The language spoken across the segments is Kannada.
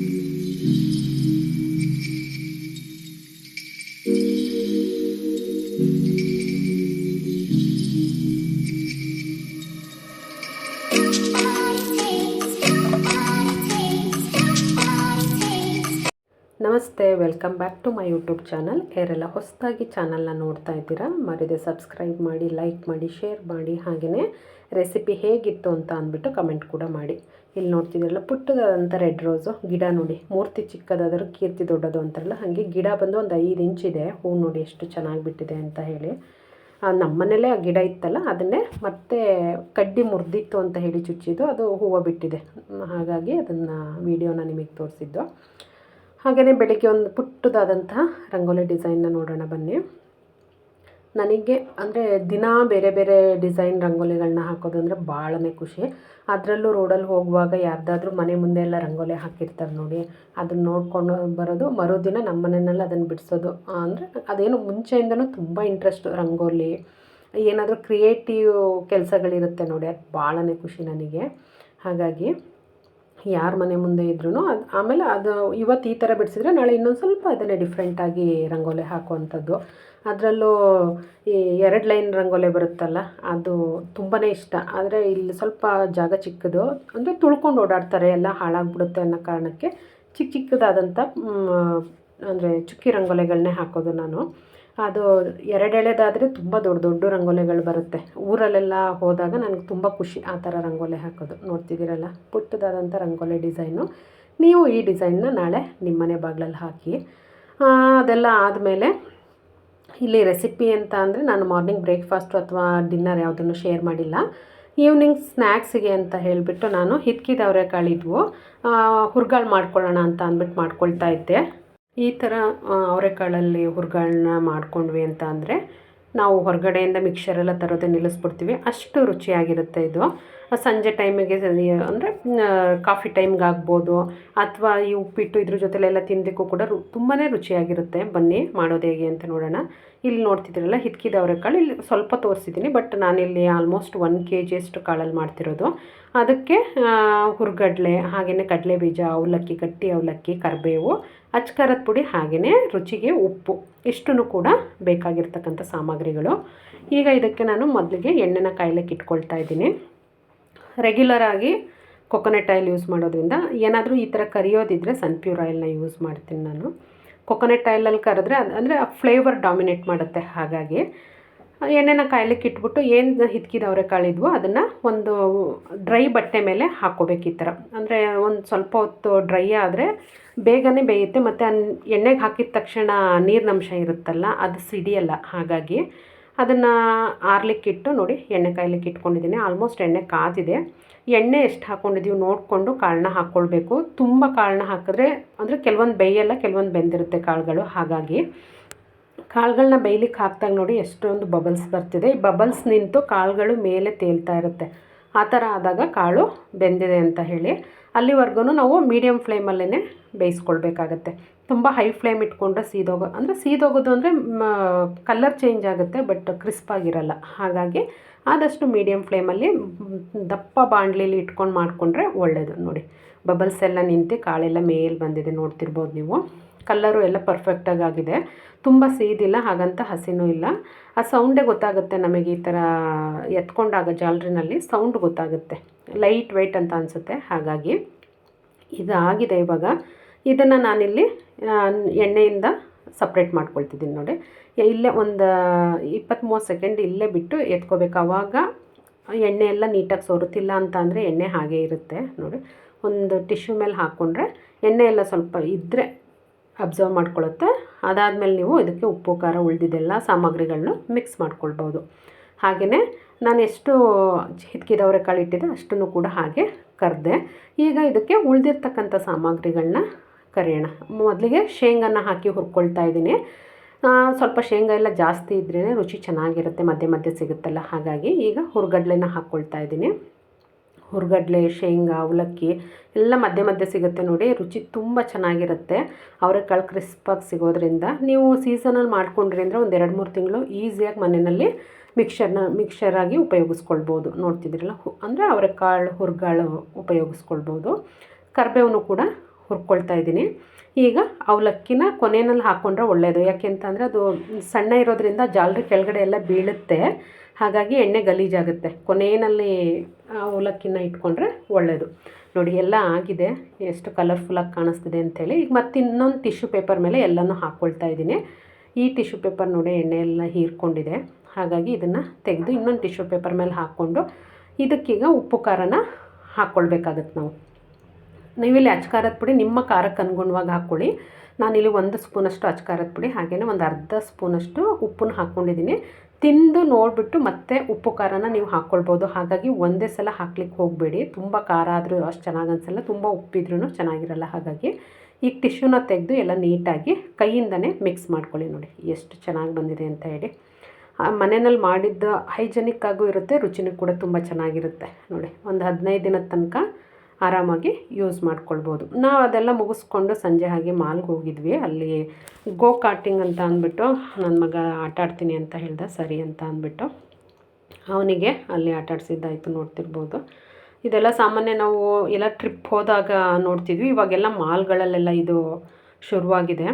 thank you ನಮಸ್ತೆ, welcome back to my YouTube channel. ಯಾರೆಲ್ಲ ಹೊಸದಾಗಿ ಚಾನಲ್ನ ನೋಡ್ತಾ ಇದ್ದೀರಾ, ಮರಿದೆ ಸಬ್ಸ್ಕ್ರೈಬ್ ಮಾಡಿ, ಲೈಕ್ ಮಾಡಿ, ಶೇರ್ ಮಾಡಿ, ಹಾಗೆಯೇ ರೆಸಿಪಿ ಹೇಗಿತ್ತು ಅಂತ ಅಂದ್ಬಿಟ್ಟು ಕಮೆಂಟ್ ಕೂಡ ಮಾಡಿ. ಇಲ್ಲಿ ನೋಡ್ತಿದ್ದೀರಲ್ಲ, ಪುಟ್ಟದಾದಂಥ ರೆಡ್ ರೋಸು, ಗಿಡ ನೋಡಿ. ಮೂರ್ತಿ ಚಿಕ್ಕದಾದರೂ, ಕೀರ್ತಿ ದೊಡ್ಡದು ಅಂತಾರಲ್ಲ, ಹಾಗೆ ಗಿಡ ಬಂದು ಒಂದು ಐದು ಇಂಚಿದೆ ಹೂ ನೋಡಿ ಎಷ್ಟು ಚೆನ್ನಾಗಿ ಬಿಟ್ಟಿದೆ ಅಂತ ಹೇಳಿ. ನಮ್ಮ ಮನೇಲೇ ಆ ಗಿಡ ಇತ್ತಲ್ಲ, ಅದನ್ನೇ ಮತ್ತೆ ಕಡ್ಡಿ ಮುರಿದಿತ್ತು ಅಂತ ಹೇಳಿ ಚುಚ್ಚಿದ್ದು, ಅದು ಹೂವು ಬಿಟ್ಟಿದೆ. ಹಾಗಾಗಿ ಅದನ್ನು ವೀಡಿಯೋನ ನಿಮಗೆ ತೋರಿಸಿದ್ದು. ಹಾಗೆಯೇ ಬೆಳಿಗ್ಗೆ ಒಂದು ಪುಟ್ಟದಾದಂತಹ ರಂಗೋಲಿ ಡಿಸೈನ್ನ ನೋಡೋಣ ಬನ್ನಿ. ನನಗೆ ಅಂದರೆ ದಿನ ಬೇರೆ ಬೇರೆ ಡಿಸೈನ್ ರಂಗೋಲಿಗಳನ್ನ ಹಾಕೋದು ಅಂದರೆ ಭಾಳನೇ ಖುಷಿ. ಅದರಲ್ಲೂ ರೋಡಲ್ಲಿ ಹೋಗುವಾಗ ಯಾರ್ದಾದ್ರೂ ಮನೆ ಮುಂದೆ ಎಲ್ಲ ರಂಗೋಲಿ ಹಾಕಿರ್ತಾರೆ ನೋಡಿ. ಅದನ್ನು ನೋಡ್ಕೊಂಡು ಬರೋದು, ಮರುದಿನ ನಮ್ಮ ಮನೆಯಲ್ಲಿ ಅದನ್ನು ಬಿಡಿಸೋದು. ಅಂದರೆ ಅದೇನು ಮುಂಚೆಯಿಂದನೂ ತುಂಬ ಇಂಟ್ರೆಸ್ಟ್ ರಂಗೋಲಿ. ಏನಾದರೂ ಕ್ರಿಯೇಟಿವ್ ಕೆಲಸಗಳಿರುತ್ತೆ ನೋಡಿ, ಅದು ಭಾಳನೇ ಖುಷಿ ನನಗೆ. ಹಾಗಾಗಿ ಯಾರ ಮನೆ ಮುಂದೆ ಇದ್ರೂ ಅದು ಆಮೇಲೆ ಅದು ಇವತ್ತು ಈ ಥರ ಬಿಡಿಸಿದ್ರೆ ನಾಳೆ ಇನ್ನೊಂದು ಸ್ವಲ್ಪ ಅದನ್ನೇ ಡಿಫ್ರೆಂಟಾಗಿ ರಂಗೋಲೆ ಹಾಕುವಂಥದ್ದು. ಅದರಲ್ಲೂ ಈ ಎರಡು ಲೈನ್ ರಂಗೋಲೆ ಬರುತ್ತಲ್ಲ, ಅದು ತುಂಬಾ ಇಷ್ಟ. ಆದರೆ ಇಲ್ಲಿ ಸ್ವಲ್ಪ ಜಾಗ ಚಿಕ್ಕದು, ಅಂದರೆ ತುಳ್ಕೊಂಡು ಓಡಾಡ್ತಾರೆ, ಎಲ್ಲ ಹಾಳಾಗ್ಬಿಡುತ್ತೆ ಅನ್ನೋ ಕಾರಣಕ್ಕೆ ಚಿಕ್ಕ ಚಿಕ್ಕದಾದಂಥ ಅಂದರೆ ಚುಕ್ಕಿ ರಂಗೋಲೆಗಳನ್ನೇ ಹಾಕೋದು ನಾನು. ಅದು ಎರಡೆಳೆದಾದರೆ ತುಂಬ ದೊಡ್ಡ ದೊಡ್ಡ ರಂಗೋಲಿಗಳು ಬರುತ್ತೆ. ಊರಲ್ಲೆಲ್ಲ ಹೋದಾಗ ನನಗೆ ತುಂಬ ಖುಷಿ ಆ ಥರ ರಂಗೋಲಿ ಹಾಕೋದು. ನೋಡ್ತಿದ್ದೀರಲ್ಲ? ಪುಟ್ಟದಾದಂಥ ರಂಗೋಲಿ ಡಿಸೈನು. ನೀವು ಈ ಡಿಸೈನ್ನ ನಾಳೆ ನಿಮ್ಮನೆ ಬಾಗಿಲಲ್ಲಿ ಹಾಕಿ. ಅದೆಲ್ಲ ಆದಮೇಲೆ ಇಲ್ಲಿ ರೆಸಿಪಿ ಅಂತ ಅಂದರೆ ನಾನು ಮಾರ್ನಿಂಗ್ ಬ್ರೇಕ್ಫಾಸ್ಟು ಅಥವಾ ಡಿನ್ನರ್ ಯಾವುದನ್ನು ಶೇರ್ ಮಾಡಿಲ್ಲ. ಈವ್ನಿಂಗ್ ಸ್ನ್ಯಾಕ್ಸಿಗೆ ಅಂತ ಹೇಳಿಬಿಟ್ಟು ನಾನು ಹಿತ್ಕಿದ ಕಾಳಿದ್ವು ಹುರ್ಗಾಳು ಮಾಡ್ಕೊಳ್ಳೋಣ ಅಂತ ಅಂದ್ಬಿಟ್ಟು ಮಾಡ್ಕೊಳ್ತಾ ಇದ್ದೆ. ಈ ಥರ ಅವರೆಕಾಳಲ್ಲಿ ಹುರ್ಗಳನ್ನ ಮಾಡ್ಕೊಂಡ್ವಿ ಅಂತ ಅಂದರೆ ನಾವು ಹೊರಗಡೆಯಿಂದ ಮಿಕ್ಸರೆಲ್ಲ ತರೋದೇ ನಿಲ್ಲಿಸ್ಬಿಡ್ತೀವಿ. ಅಷ್ಟು ರುಚಿಯಾಗಿರುತ್ತೆ ಇದು. ಸಂಜೆ ಟೈಮಿಗೆ ಅಂದರೆ ಕಾಫಿ ಟೈಮ್ಗೆ ಆಗ್ಬೋದು. ಅಥವಾ ಈ ಉಪ್ಪಿಟ್ಟು ಇದ್ರ ಜೊತೆಲೆಲ್ಲ ತಿನ್ನಲಿಕ್ಕೂ ಕೂಡ ರು ತುಂಬಾ ರುಚಿಯಾಗಿರುತ್ತೆ. ಬನ್ನಿ, ಮಾಡೋದು ಹೇಗೆ ಅಂತ ನೋಡೋಣ. ಇಲ್ಲಿ ನೋಡ್ತಿದ್ದೀರಲ್ಲ ಹಿತ್ಕಿದ ಅವರೆಕಾಳು ಇಲ್ಲಿ ಸ್ವಲ್ಪ ತೋರಿಸಿದ್ದೀನಿ, ಬಟ್ ನಾನಿಲ್ಲಿ ಆಲ್ಮೋಸ್ಟ್ ಒನ್ ಕೆ ಜಿಯಷ್ಟು ಕಾಳಲ್ಲಿ ಮಾಡ್ತಿರೋದು. ಅದಕ್ಕೆ ಹುರ್ಗಡ್ಲೆ ಹಾಗೆಯೇ ಕಡಲೆ ಬೀಜ ಅವಲಕ್ಕಿ, ಗಟ್ಟಿ ಅವಲಕ್ಕಿ, ಕರಿಬೇವು, ಅಚ್ಕಾರದ ಪುಡಿ ಹಾಗೆಯೇ ರುಚಿಗೆ ಉಪ್ಪು. ಇಷ್ಟು ಕೂಡ ಬೇಕಾಗಿರ್ತಕ್ಕಂಥ ಸಾಮಗ್ರಿಗಳು. ಈಗ ಇದಕ್ಕೆ ನಾನು ಮೊದಲಿಗೆ ಎಣ್ಣೆನ ಕಾಯ್ಲಿಕ್ಕೆ ಇಟ್ಕೊಳ್ತಾ ಇದ್ದೀನಿ. ರೆಗ್ಯುಲರಾಗಿ ಕೊಕೊನೆಟ್ ಆಯಿಲ್ ಯೂಸ್ ಮಾಡೋದ್ರಿಂದ ಏನಾದರೂ ಈ ಥರ ಕರಿಯೋದಿದ್ದರೆ ಸನ್ಪ್ಯೂರ್ ಆಯಿಲ್ನ ಯೂಸ್ ಮಾಡ್ತೀನಿ ನಾನು. ಕೊಕೊನೆಟ್ ಆಯಿಲಲ್ಲಿ ಕರೆದ್ರೆ ಅದು ಅಂದರೆ ಆ ಫ್ಲೇವರ್ ಡಾಮಿನೇಟ್ ಮಾಡುತ್ತೆ ಹಾಗಾಗಿ. ಎಣ್ಣೆನ ಕಾಯ್ಲಿಕ್ಕೆ ಇಟ್ಬಿಟ್ಟು ಏನು ಹಿತ್ಕಿದ ಅವರೆಕಾಳಿದ್ವು ಅದನ್ನು ಒಂದು ಡ್ರೈ ಬಟ್ಟೆ ಮೇಲೆ ಹಾಕ್ಕೋಬೇಕು ಈ ಥರ ಅಂದರೆ ಒಂದು ಸ್ವಲ್ಪ ಹೊತ್ತು ಡ್ರೈ ಆದರೆ ಬೇಗನೆ ಬೇಯುತ್ತೆ ಮತ್ತು ಎಣ್ಣೆಗೆ ಹಾಕಿದ ತಕ್ಷಣ ನೀರಿನಂಶ ಇರುತ್ತಲ್ಲ, ಅದು ಸಿಡಿಯಲ್ಲ ಹಾಗಾಗಿ. ಅದನ್ನು ಆರ್ಲಿಕ್ಕಿಟ್ಟು ನೋಡಿ, ಎಣ್ಣೆ ಕಾಯ್ಲಿಕ್ಕೆ ಇಟ್ಕೊಂಡಿದ್ದೀನಿ. ಆಲ್ಮೋಸ್ಟ್ ಎಣ್ಣೆ ಕಾದಿದೆ. ಎಣ್ಣೆ ಎಷ್ಟು ಹಾಕ್ಕೊಂಡಿದ್ದೀವಿ ನೋಡಿಕೊಂಡು ಕಾಳನ್ನ ಹಾಕ್ಕೊಳ್ಬೇಕು ತುಂಬ ಕಾಳನ್ನ ಹಾಕಿದ್ರೆ, ಅಂದರೆ ಕೆಲವೊಂದು ಬೇಯಲ್ಲ ಕೆಲವೊಂದು ಬೆಂದಿರುತ್ತೆ ಕಾಳುಗಳು. ಹಾಗಾಗಿ ಕಾಳುಗಳನ್ನ ಬೇಯ್ಲಿಕ್ಕೆ ಹಾಕಿದಾಗ ನೋಡಿ ಎಷ್ಟೊಂದು ಬಬಲ್ಸ್ ಬರ್ತಿದೆ. ಈ ಬಬಲ್ಸ್ ನಿಂತು ಕಾಳುಗಳು ಮೇಲೆ ತೇಲ್ತಾ ಇರುತ್ತೆ. ಆ ಥರ ಆದಾಗ ಕಾಳು ಬೆಂದಿದೆ ಅಂತ ಹೇಳಿ. ಅಲ್ಲಿವರೆಗೂ ನಾವು ಮೀಡಿಯಮ್ ಫ್ಲೇಮಲ್ಲೇ ಬೇಯಿಸ್ಕೊಳ್ಬೇಕಾಗತ್ತೆ. ತುಂಬ ಹೈ ಫ್ಲೇಮ್ ಇಟ್ಕೊಂಡ್ರೆ ಸೀದೋಗೋ, ಅಂದರೆ ಸೀದೋಗೋದು ಅಂದರೆ ಕಲರ್ ಚೇಂಜ್ ಆಗುತ್ತೆ ಬಟ್ ಕ್ರಿಸ್ಪಾಗಿರಲ್ಲ ಹಾಗಾಗಿ ಆದಷ್ಟು ಮೀಡಿಯಮ್ ಫ್ಲೇಮಲ್ಲಿ ದಪ್ಪ ಬಾಣಲಿಲಿ ಇಟ್ಕೊಂಡು ಮಾಡಿಕೊಂಡ್ರೆ ಒಳ್ಳೆಯದು ನೋಡಿ. ಬಬಲ್ಸ್ ಎಲ್ಲ ನಿಂತು ಕಾಳೆಲ್ಲ ಮೇಲೆ ಬಂದಿದೆ, ನೋಡ್ತಿರ್ಬೋದು ನೀವು. ಕಲ್ಲರು ಎಲ್ಲ ಪರ್ಫೆಕ್ಟಾಗಿ ಆಗಿದೆ ತುಂಬ ಸೀದಿಲ್ಲ ಹಾಗಂತ ಹಸಿನೂ ಇಲ್ಲ. ಆ ಸೌಂಡೇ ಗೊತ್ತಾಗುತ್ತೆ ನಮಗೆ ಈ ಥರ ಎತ್ಕೊಂಡಾಗ ಜಾಲರಿನಲ್ಲಿ ಸೌಂಡ್ ಗೊತ್ತಾಗುತ್ತೆ. ಲೈಟ್ ವೆಯ್ಟ್ ಅಂತ ಅನಿಸುತ್ತೆ, ಹಾಗಾಗಿ ಇದು ಆಗಿದೆ ಇವಾಗ. ಇದನ್ನು ನಾನಿಲ್ಲಿ ಎಣ್ಣೆಯಿಂದ ಸಪ್ರೇಟ್ ಮಾಡ್ಕೊಳ್ತಿದ್ದೀನಿ ನೋಡಿ. ಇಲ್ಲೇ ಒಂದು ಇಪ್ಪತ್ತ್ಮೂವತ್ತು ಸೆಕೆಂಡ್ ಇಲ್ಲೇ ಬಿಟ್ಟು ಎತ್ಕೋಬೇಕು. ಆವಾಗ ಎಣ್ಣೆ ಎಲ್ಲ ನೀಟಾಗಿ ಸೋರುತ್ತಿಲ್ಲ ಅಂತ ಅಂದರೆ ಎಣ್ಣೆ ಹಾಗೆ ಇರುತ್ತೆ, ನೋಡಿ. ಒಂದು ಟಿಶ್ಯೂ ಮೇಲೆ ಹಾಕ್ಕೊಂಡ್ರೆ ಎಣ್ಣೆ ಎಲ್ಲ ಸ್ವಲ್ಪ ಇದ್ದರೆ ಅಬ್ಸರ್ವ್ ಮಾಡ್ಕೊಳ್ಳುತ್ತೆ ಅದಾದಮೇಲೆ ನೀವು ಇದಕ್ಕೆ ಉಪ್ಪು, ಖಾರ ಉಳಿದಿದ್ದೆಲ್ಲ ಸಾಮಗ್ರಿಗಳನ್ನ ಮಿಕ್ಸ್ ಮಾಡ್ಕೊಳ್ಬೋದು. ಹಾಗೆಯೇ ನಾನು ಎಷ್ಟು ಹಿತ್ಕಿದವರೆ ಕಾಳು ಇಟ್ಟಿದ್ದೆ, ಅಷ್ಟನ್ನು ಕೂಡ ಹಾಗೆ ಕರೆದೆ. ಈಗ ಇದಕ್ಕೆ ಉಳಿದಿರ್ತಕ್ಕಂಥ ಸಾಮಗ್ರಿಗಳನ್ನ ಕರೆಯೋಣ. ಮೊದಲಿಗೆ ಶೇಂಗನ್ನು ಹಾಕಿ ಹುರ್ಕೊಳ್ತಾ ಇದ್ದೀನಿ. ಸ್ವಲ್ಪ ಶೇಂಗಾ ಎಲ್ಲ ಜಾಸ್ತಿ ಇದ್ರೇ ರುಚಿ ಚೆನ್ನಾಗಿರುತ್ತೆ, ಮಧ್ಯೆ ಮಧ್ಯೆ ಸಿಗುತ್ತಲ್ಲ. ಹಾಗಾಗಿ ಈಗ ಹುರ್ಗಡ್ಲೆನ ಹಾಕ್ಕೊಳ್ತಾ ಇದ್ದೀನಿ. ಹುರ್ಗಡ್ಲೆ, ಶೇಂಗಾ, ಅವಲಕ್ಕಿ ಎಲ್ಲ ಮಧ್ಯೆ ಮಧ್ಯೆ ಸಿಗುತ್ತೆ ನೋಡಿ. ರುಚಿ ತುಂಬ ಚೆನ್ನಾಗಿರುತ್ತೆ. ಅವರೆಕಾಳು ಕ್ರಿಸ್ಪಾಗಿ ಸಿಗೋದ್ರಿಂದ ನೀವು ಸೀಸನಲ್ಲಿ ಮಾಡಿಕೊಂಡ್ರಿ ಅಂದರೆ ಒಂದು ಎರಡು ಮೂರು ತಿಂಗಳು ಈಸಿಯಾಗಿ ಮನೆಯಲ್ಲಿ ಮಿಕ್ಸರ್ನ ಮಿಕ್ಸರಾಗಿ ಉಪಯೋಗಿಸ್ಕೊಳ್ಬೋದು. ನೋಡ್ತಿದ್ರಲ್ಲ ಅಂದರೆ ಅವರೆಕಾಳು, ಹುರ್ಗಾಳು ಉಪಯೋಗಿಸ್ಕೊಳ್ಬೋದು. ಕರಿಬೇವನ್ನು ಕೂಡ ಹುರ್ಕೊಳ್ತಾ ಇದ್ದೀನಿ. ಈಗ ಅವಲಕ್ಕಿನ ಕೊನೆಯಲ್ಲಿ ಹಾಕ್ಕೊಂಡ್ರೆ ಒಳ್ಳೆಯದು ಯಾಕೆಂತಂದರೆ ಅದು ಸಣ್ಣ ಇರೋದ್ರಿಂದ ಜಾಲರಿ ಕೆಳಗಡೆ ಎಲ್ಲ ಬೀಳುತ್ತೆ. ಹಾಗಾಗಿ ಎಣ್ಣೆ ಗಲೀಜಾಗುತ್ತೆ ಕೊನೆಯಲ್ಲಿ ಅವಲಕ್ಕಿನ ಇಟ್ಕೊಂಡ್ರೆ ಒಳ್ಳೆಯದು ನೋಡಿ, ಎಲ್ಲ ಆಗಿದೆ. ಎಷ್ಟು ಕಲರ್ಫುಲ್ಲಾಗಿ ಕಾಣಿಸ್ತಿದೆ ಅಂಥೇಳಿ. ಈಗ ಮತ್ತೆ ಇನ್ನೊಂದು ಟಿಶ್ಯೂ ಪೇಪರ್ ಮೇಲೆ ಎಲ್ಲನೂ ಹಾಕ್ಕೊಳ್ತಾ ಇದ್ದೀನಿ. ಈ ಟಿಶ್ಯೂ ಪೇಪರ್ ನೋಡಿ ಎಣ್ಣೆ ಎಲ್ಲ ಹೀರ್ಕೊಂಡಿದೆ. ಹಾಗಾಗಿ ಇದನ್ನು ತೆಗೆದು ಇನ್ನೊಂದು ಟಿಶ್ಯೂ ಪೇಪರ್ ಮೇಲೆ ಹಾಕ್ಕೊಂಡು ಇದಕ್ಕೀಗ ಉಪ್ಪು ಖಾರನ ಹಾಕ್ಕೊಳ್ಬೇಕಾಗತ್ತೆ ನಾವು. ನೀವಿಲ್ಲಿ ಅಚ್ಕಾರದ ಪುಡಿ ನಿಮ್ಮ ಖಾರಕ್ಕೆ ಅನುಗುಣವಾಗಿ ಹಾಕ್ಕೊಳ್ಳಿ. ನಾನಿಲ್ಲಿ ಒಂದು ಸ್ಪೂನಷ್ಟು ಅಚ್ಕಾರದ ಪುಡಿ ಹಾಗೆಯೇ ಒಂದು ಅರ್ಧ ಸ್ಪೂನಷ್ಟು ಉಪ್ಪನ್ನು ಹಾಕ್ಕೊಂಡಿದ್ದೀನಿ. ತಿಂದು ನೋಡಿಬಿಟ್ಟು ಮತ್ತೆ ಉಪ್ಪು ಖಾರನ ನೀವು ಹಾಕ್ಕೊಳ್ಬೋದು. ಹಾಗಾಗಿ ಒಂದೇ ಸಲ ಹಾಕ್ಲಿಕ್ಕೆ ಹೋಗಬೇಡಿ. ತುಂಬ ಖಾರ ಆದರೂ ಅಷ್ಟು ಚೆನ್ನಾಗಿ ಅನಿಸಲ್ಲ, ತುಂಬ ಉಪ್ಪಿದ್ರೂ ಚೆನ್ನಾಗಿರಲ್ಲ ಹಾಗಾಗಿ. ಈಗ ಟಿಶ್ಯೂನ ತೆಗೆದು ಎಲ್ಲ ನೀಟಾಗಿ ಕೈಯಿಂದನೇ ಮಿಕ್ಸ್ ಮಾಡ್ಕೊಳ್ಳಿ ನೋಡಿ, ಎಷ್ಟು ಚೆನ್ನಾಗಿ ಬಂದಿದೆ ಅಂತ ಹೇಳಿ. ಮನೆಯಲ್ಲಿ ಮಾಡಿದ್ದ ಹೈಜೆನಿಕ್ ಆಗೂ ಇರುತ್ತೆ, ರುಚಿನೂ ಕೂಡ ತುಂಬ ಚೆನ್ನಾಗಿರುತ್ತೆ. ನೋಡಿ, ಒಂದು ಹದಿನೈದು ದಿನದ ತನಕ ಆರಾಮಾಗಿ ಯೂಸ್ ಮಾಡ್ಕೊಳ್ಬೋದು. ನಾವು ಅದೆಲ್ಲ ಮುಗಿಸ್ಕೊಂಡು ಸಂಜೆ ಹಾಗೆ ಮಾಲ್ಗೆ ಹೋಗಿದ್ವಿ. ಅಲ್ಲಿ ಗೋ ಕಾರ್ಟಿಂಗ್ ಅಂತ ಅಂದ್ಬಿಟ್ಟು ನನ್ನ ಮಗ ಆಟ ಆಡ್ತೀನಿ ಅಂತ ಹೇಳ್ದೆ, ಸರಿ ಅಂತ ಅಂದ್ಬಿಟ್ಟು ಅವನಿಗೆ ಅಲ್ಲಿ ಆಟ ಆಡಿಸಿದ್ದಾಯಿತು ನೋಡ್ತಿರ್ಬೋದು. ಇದೆಲ್ಲ ಸಾಮಾನ್ಯ ನಾವು ಎಲ್ಲ ಟ್ರಿಪ್ ಹೋದಾಗ ನೋಡ್ತಿದ್ವಿ. ಇವಾಗೆಲ್ಲ ಮಾಲ್ಗಳಲ್ಲೆಲ್ಲ ಇದು ಶುರುವಾಗಿದೆ.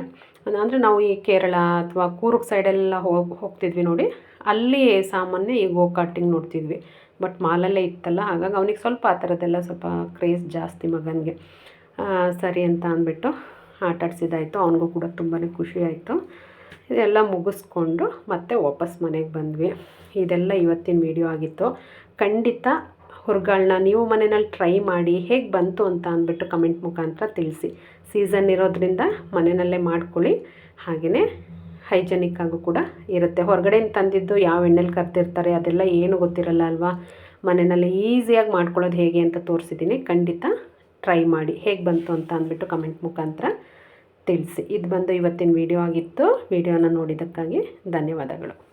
ಅಂದರೆ ನಾವು ಈ ಕೇರಳ ಅಥವಾ ಕೂರ್ಗ್ ಸೈಡೆಲ್ಲ ಹೋಗಿ, ಹೋಗ್ತಿದ್ವಿ ನೋಡಿ. ಅಲ್ಲಿ ಸಾಮಾನ್ಯ ಈ ಗೋ ಕಾರ್ಟಿಂಗ್ ನೋಡ್ತಿದ್ವಿ. ಬಟ್ ಮಾಲಲ್ಲೇ ಇತ್ತಲ್ಲ, ಹಾಗಾಗಿ ಅವನಿಗೆ ಸ್ವಲ್ಪ ಆ ಥರದ್ದೆಲ್ಲ ಸ್ವಲ್ಪ ಕ್ರೇಜ್ ಜಾಸ್ತಿ ಮಗನಿಗೆ. ಸರಿ ಅಂತ ಅಂದ್ಬಿಟ್ಟು ಆಟ ಅವನಿಗೂ ಕೂಡ ತುಂಬಾ ಖುಷಿ ಆಯಿತು. ಇದೆಲ್ಲ ಮುಗಿಸ್ಕೊಂಡು ಮತ್ತೆ ವಾಪಸ್ ಮನೆಗೆ ಬಂದ್ವಿ. ಇದೆಲ್ಲ ಇವತ್ತಿನ ವಿಡಿಯೋ ಆಗಿತ್ತು. ಖಂಡಿತ ಹುರ್ಗಳನ್ನ ನೀವು ಮನೆಯಲ್ಲಿ ಟ್ರೈ ಮಾಡಿ ಹೇಗೆ ಬಂತು ಅಂತ ಅಂದ್ಬಿಟ್ಟು ಕಮೆಂಟ್ ಮುಖಾಂತರ ತಿಳಿಸಿ. ಸೀಸನ್ ಇರೋದ್ರಿಂದ ಮನೆಯಲ್ಲೇ ಮಾಡ್ಕೊಳ್ಳಿ. ಹಾಗೆಯೇ ಹೈಜೆನಿಕ್ ಆಗೂ ಕೂಡ ಇರುತ್ತೆ. ಹೊರಗಡೆಯಿಂದ ತಂದಿದ್ದು ಯಾವ ಎಣ್ಣೆಲಿ ಕರ್ತಿರ್ತಾರೆ ಅದೆಲ್ಲ ಏನು ಗೊತ್ತಿರಲ್ಲ ಅಲ್ವಾ? ಮನೆಯಲ್ಲಿ ಈಸಿಯಾಗಿ ಮಾಡ್ಕೊಳ್ಳೋದು ಹೇಗೆ ಅಂತ ತೋರಿಸಿದ್ದೀನಿ ಖಂಡಿತ ಟ್ರೈ ಮಾಡಿ. ಹೇಗೆ ಬಂತು ಅಂತ ಅಂದ್ಬಿಟ್ಟು ಕಮೆಂಟ್ ಮುಖಾಂತರ ತಿಳಿಸಿ. ಇದು ಬಂದು ಇವತ್ತಿನ ವಿಡಿಯೋ ಆಗಿತ್ತು. ವಿಡಿಯೋನ ನೋಡಿದ್ದಕ್ಕಾಗಿ ಧನ್ಯವಾದಗಳು.